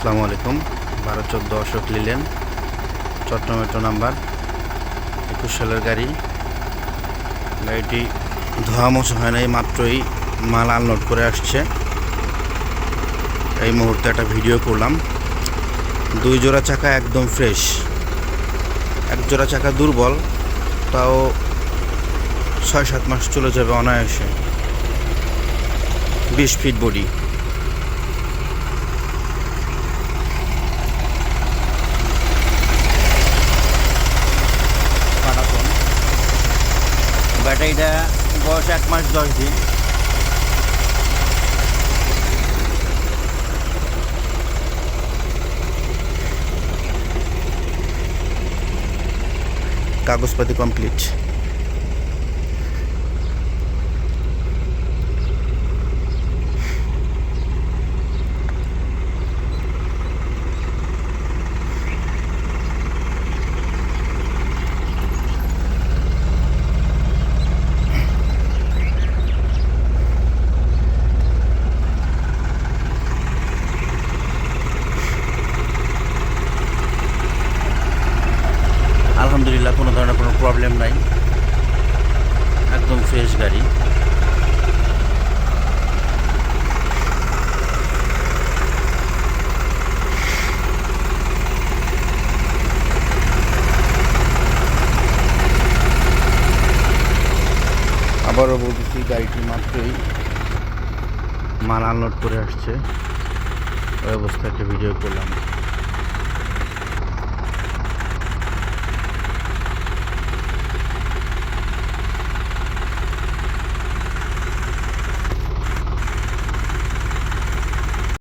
আসসালামু আলাইকুম। বারো চোদ্দ Ashok linen Chattogram metro number, একুশ সালের গাড়ি। গাড়িটি ধোয়া মোছা হয় নাই, মাত্রই মাল আনলোড করে আসছে। এই মুহূর্তে একটা ভিডিও করলাম। দুই জোড়া চাকা একদম ফ্রেশ এক জোড়া চাকা দুর্বল, তাও ছয় সাত মাস চলে যাবে অনায়াসে। বিশ feet body ব্যাটারিটা বয়স এক মাস দশ দিন কাগজপাতি কমপ্লিট আলহামদুলিল্লাহ, কোনো ধরনের কোনো প্রবলেম নাই। একদম ফ্রেশ গাড়ি। আবারও বলতেছি, গাড়িটি মাত্রই মাল আনলোড করে আসছে। ওই অবস্থায় একটা ভিডিও করলাম।